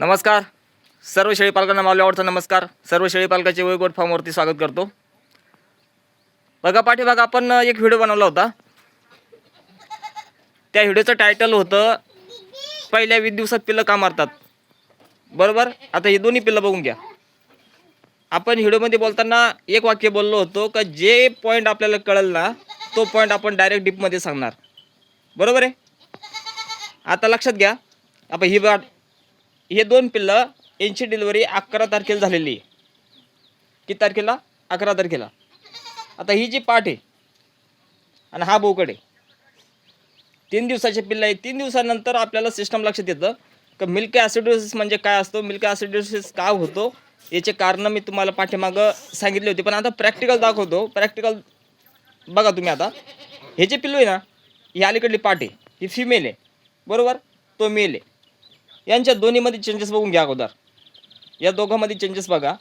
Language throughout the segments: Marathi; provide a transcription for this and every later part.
नमस्कार. सर्व शेळी पालकांना मावल्या आवडता नमस्कार. सर्व शेळी पालकाचे वेगवेगळ्या फॉर्मवरती स्वागत करतो. बघा पाठीमागं आपण एक व्हिडिओ बनवला होता. त्या व्हिडिओचं टायटल होतं पहिल्या वीस दिवसात पिल्लं का मारतात. बरोबर? आता हे दोन्ही पिल्लं बघून घ्या. आपण व्हिडिओमध्ये बोलताना एक वाक्य बोललो होतो का जे पॉईंट आपल्याला कळेल ना तो पॉईंट आपण डायरेक्ट डीपमध्ये सांगणार. बरोबर आहे? आता लक्षात घ्या. आपण ही बाट हे दोन पिल्लं यांची डिलिव्हरी अकरा तारखेला झालेली. आहे किती तारखेला? अकरा तारखेला. आता ही जी पाठ आहे आणि हा बोकड आहे तीन दिवसाचे पिल्लं आहे तीन दिवसानंतर आपल्याला सिस्टम लक्षात येतं का मिल्क ॲसिडोसिस म्हणजे काय असतो? मिल्क ॲसिडोसिस का होतो? याचे कारणं मी तुम्हाला पाठीमागं सांगितले होते. पण आता प्रॅक्टिकल दाखवतो. प्रॅक्टिकल बघा तुम्ही आता. हे जे पिल्लू आहे ना ही अलीकडली पाठ आहे. ही फिमेल आहे. बरोबर? तो मेल आहे. यांच्या दोन्हीमध्ये चेंजेस बघून घ्या अगोदर. या दोघांमध्ये चेंजेस बघा.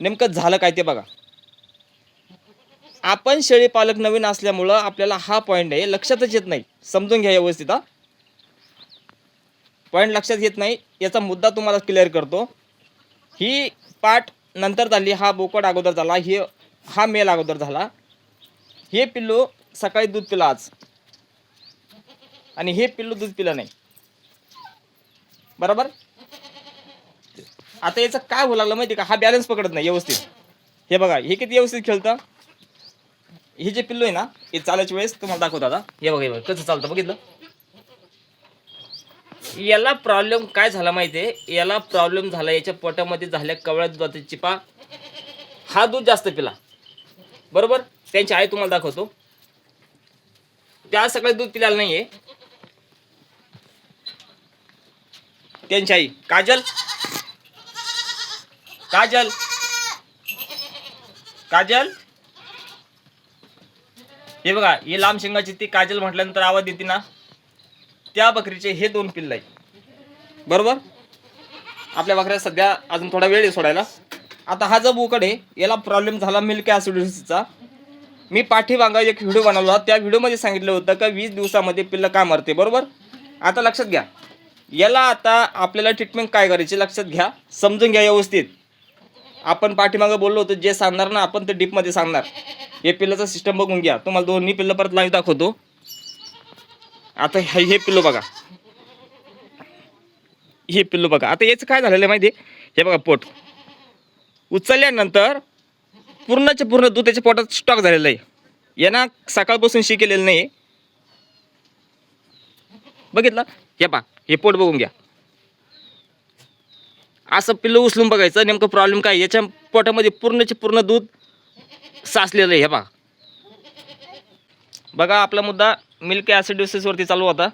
नेमकं झालं काय ते बघा. आपण शेळी पालक नवीन असल्यामुळं आपल्याला हा पॉईंट आहे लक्षातच येत नाही. समजून घ्या व्यवस्थित हा. पॉईंट लक्षात येत नाही याचा मुद्दा तुम्हाला क्लिअर करतो. ही पाठ नंतर झाली हा बोकड अगोदर झाला हे हा मेल अगोदर झाला. हे पिल्लू सकाळी दूध पिला आज. आणि हे पिल्लू दूध पिलं नाही. बरोबर? आता याचं काय होऊ लागलं माहिती का? हा बॅलन्स पकडत नाही व्यवस्थित. हे बघा हे किती व्यवस्थित खेळतं? हे जे पिल्लू आहे ना हे चालायच्या वेळेस तुम्हाला दाखवतो आता. हे बघा हे बघा कसं चालतं बघितलं? याला प्रॉब्लेम काय झाला माहिती आहे याला प्रॉब्लेम झाला याच्या पोटामध्ये झाल्या कवळ्या दुधाचा चिपा. हा दूध जास्त पिला. बरोबर? त्यांची आई तुम्हाला दाखवतो. त्या सगळ्या दूध पिलेलं नाहीये. त्यांची आई काजल? काजल? काजल? हे बघा हे लांब शिंगाची ती काजल म्हटल्यानंतर आवाज देते ना. त्या बकरीचे हे दोन पिल्ल आहे बरोबर? आपल्या बकऱ्या सध्या अजून थोडा वेळ आहे सोडायला. आता हा जो बोकड आहे याला प्रॉब्लेम झाला मिल्क ॲसिडोसिसचा मी पाठीमागा एक व्हिडिओ बनवला होता. त्या व्हिडिओमध्ये सांगितलं होतं का वीस दिवसामध्ये पिल्लं का मरते बरोबर? आता लक्षात घ्या. याला आता आपल्याला ट्रीटमेंट काय करायची लक्षात घ्या. समजून घ्या व्यवस्थित. आपण पाठीमागं बोललो होतो जे सांगणार ना आपण ते डीपमध्ये सांगणार. हे पिल्लाचा सिस्टम बघून घ्या. तुम्हाला दोन्ही पिल्लं परत लाईव्ह दाखवतो. आता हे हे पिल्लू बघा. हे पिल्लू बघा. आता याचं काय झालेलं आहे माहिती आहे? हे बघा पोट. उचलल्यानंतर पूर्णच्या पूर्ण दूध त्याच्या पोटात स्टॉक झालेलं आहे. यांना सकाळपासून शी केलेलं नाही बघितलं? हे पा हे पोट बघून घ्या. असं पिल्लू उचलून बघायचं नेमकं प्रॉब्लेम काय? याच्या पोटामध्ये पूर्णचे पूर्ण दूध साचलेलं आहे हे पा बघा आपला मुद्दा मिल्क ॲसिडोसिसवरती चालू होता.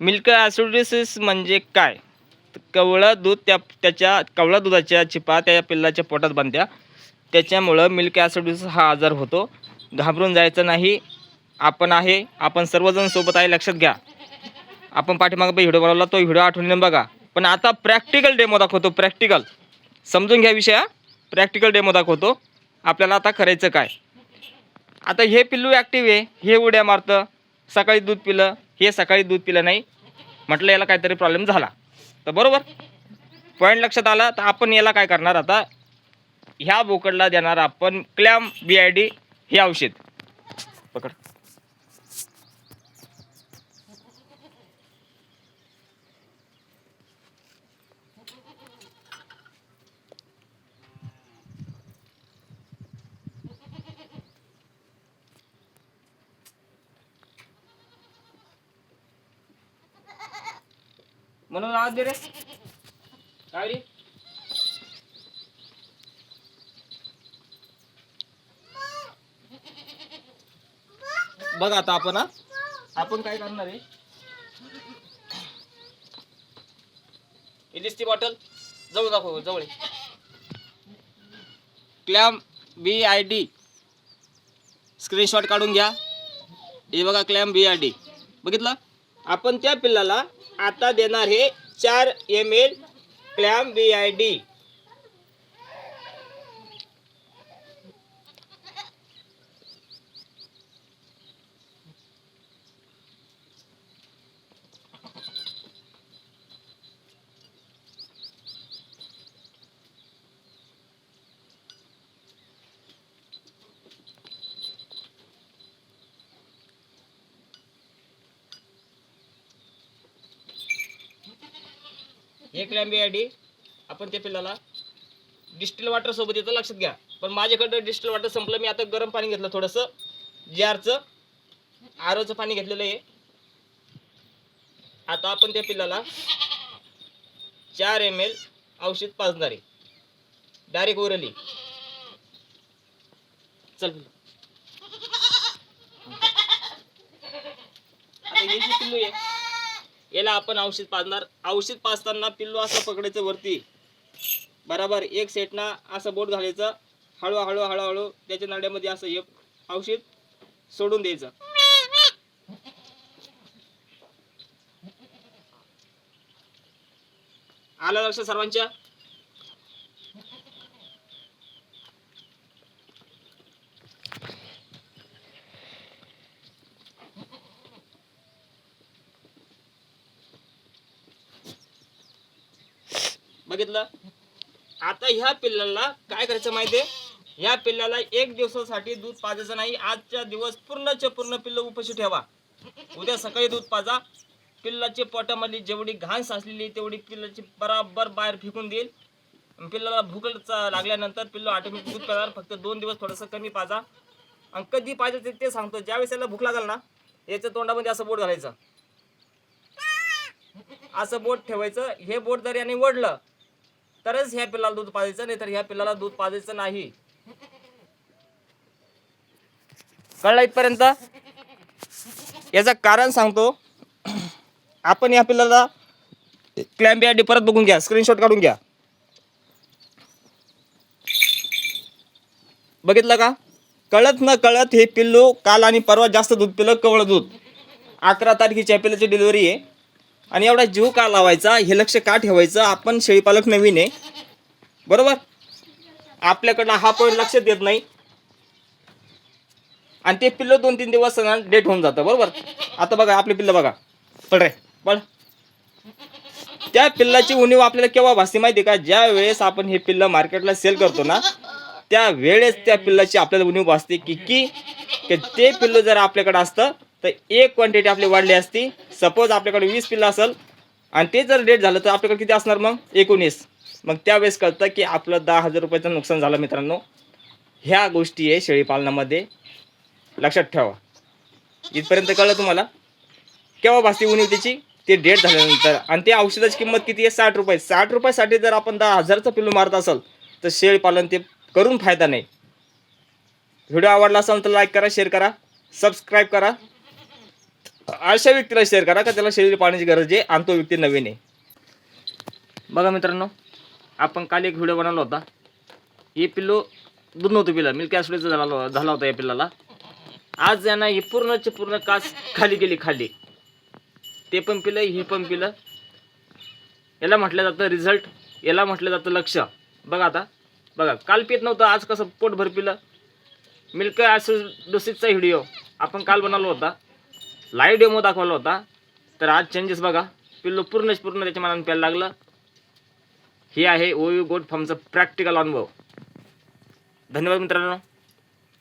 मिल्क ॲसिडोसिस म्हणजे काय? कवळं दूध त्या त्याच्या कवळा दुधाच्या चिपा त्या पिल्लाच्या पोटात बांधत्या त्याच्यामुळं मिल्क ॲसिडोसिस हा आजार होतो. घाबरून जायचं नाही. आपण आहे आपण सर्वजण सोबत आहे लक्षात घ्या. आपण पाठीमागं पण व्हिडिओ बनवला तो व्हिडिओ आठवणीने बघा. पण आता प्रॅक्टिकल डेमो दाखवतो प्रॅक्टिकल समजून घ्या विषय प्रॅक्टिकल डेमो दाखवतो. आपल्याला आता करायचं काय? आता हे पिल्लू ॲक्टिव्ह आहे हे उड्या मारतं सकाळी दूध पिलं हे सकाळी दूध पिलं नाही. म्हटलं याला काहीतरी प्रॉब्लेम झाला. तर बरोबर? पॉईंट लक्षात आला तर आपण याला काय करणार आता? ह्या बोकडला देणार आपण क्लॅम बी आय डी हे औषध. पकड. म्हणून आवाज दे रे. काय रे? बघ आता आपण आपण काय करणार आहे? इलिस ती बॉटल. जवळ दाखव जवळ clam B I D. Screenshot काढून घ्या. हे बघा क्लॅम बी आय डी. बघितलं? आपण त्या पिल्लाला आता देणार हे चार M L clam B I D एक लॅम्बी आय डी आपण त्या पिल्लाला डिस्टिल वॉटर सोबत येतं लक्षात घ्या. पण माझ्याकडं डिस्टिल वॉटर संपलं मी आता गरम पाणी घेतलं थोडंसं. जारचं आरोचं पाणी घेतलेलं आहे. आता आपण त्या पिल्लाला चार एम एल औषध पाजणार डायरेक्ट ओरली चल. आता हे जी पिल्लू आहे याला आपण औषध पाजणार. औषध पाजताना पिल्लू असं पकडायचं वरती. बराबर एक सेटना असं बोट घालायचं. हळूहळू हळूहळू त्याच्या नड्यामध्ये असं हे औषध सोडून द्यायचं. आलं लक्ष सर्वांच्या? बघितलं? आता ह्या पिल्लाला काय करायचं माहितीये? ह्या पिल्लाला एक दिवसासाठी दूध पाजायचं नाही. आजच्या दिवस पूर्णच्या पूर्ण पिल्ल उपशी ठेवा. उद्या सकाळी दूध पाजा. पिल्लाचे पोटामधली जेवढी घाण साचलेली तेवढी पिल्लाची बराबर बाहेर फेकून देईल. पिल्लाला भूक लागल्यानंतर पिल्लो ऑटोमॅटिक दूध पिणार फक्त दोन दिवस थोडंसं कमी पाजा. आणि कधी पाहिजे ते- ते सांगतो. ज्यावेळेस त्याला भूक लागल ना याच्या तोंडामध्ये असं बोट घालायचं. असं बोट ठेवायचं. हे बोट जर याने ओढलं तरच ह्या पिल्लाला दूध पाजायचं नाही तर ह्या पिल्लाला दूध पाजायचं नाही. कळलं इथपर्यंत? याचं कारण सांगतो. आपण या पिल्लाला क्लॅम्प आय डी परत बघून घ्या. स्क्रीनशॉट काढून घ्या. बघितलं का? कळत न कळत हे पिल्लू काल आणि परवा जास्त दूध पिलं कवळ दूध. अकरा तारखेची या पिल्लाची डिलिव्हरी आहे. आणि एवढा जीव का लावायचा? हे लक्ष का ठेवायचं? आपण शेळीपालक नवीन आहे. बरोबर? आपल्याकडनं हा पॉईंट लक्ष देत नाही. आणि ते पिल्लं दोन तीन दिवस डेट होऊन जातं बरोबर? आता बघा आपले पिल्लं बघा. पड रे पड त्या पिल्लाची उणीव आपल्याला केव्हा भासते माहिती का? ज्या वेळेस आपण हे पिल्लं मार्केटला सेल करतो ना त्या वेळेस त्या पिल्लाची आपल्याला उणीव भासते की की ते पिल्लं जर आपल्याकडे असतं तर एक क्वांटिटी आपली वाढली असती. सपोज आपल्याकडे वीस पिल्लं असेल आणि ते जर डेट झालं तर आपल्याकडे किती असणार मग? एकोणीस. मग त्यावेळेस कळतं की आपलं दहा हजार रुपयाचं नुकसान झालं मित्रांनो. ह्या गोष्टी आहे शेळीपालनामध्ये लक्षात ठेवा. इथपर्यंत कळलं तुम्हाला? केव्हा भासती उणीव त्याची? ते डेट झाल्यानंतर. आणि ते औषधाची किंमत किती आहे? साठ रुपये. साठ रुपयासाठी जर आपण दहा हजारचं पिल्लू मारत असाल तर शेळीपालन ते करून फायदा नाही. व्हिडिओ आवडला असेल तर लाईक करा शेअर करा सबस्क्राईब करा. अशा व्यक्तीला शेअर करा का त्याला शरीर पाण्याची गरज आहे आणि तो व्यक्ती नवीन आहे? बघा मित्रांनो आपण काल एक व्हिडिओ बनवला होता. हे पिल्लो दूध नव्हतं पिल्ला मिल्क ॲसिडचं झाला झाला होता या पिल्लाला. आज यांना हे पूर्णची पूर्ण कास खाली गेली खाली. ते पण पिलं हे पण पिलं. याला म्हटलं जातं रिझल्ट याला म्हटलं जातं लक्ष. बघा आता. बघा काल पित नव्हतं आज कसं पोटभर पिलं. मिल्क ॲसिडोसिसचा व्हिडिओ आपण काल बनवला होता. लाईव्ह डेमो दाखवला होता. तर आज चेंजेस बघा. पिल्लू पूर्णच पूर्ण त्याच्या मनाने प्यायला लागलं. हे आहे ओ यू गोट फॉर्मचं प्रॅक्टिकल अनुभव. धन्यवाद मित्रांनो.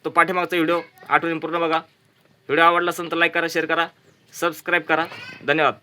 तो पाठीमागचा व्हिडिओ आठवणी पूर्ण बघा. व्हिडिओ आवडला असेल तर लाईक करा शेअर करा सबस्क्राईब करा. धन्यवाद.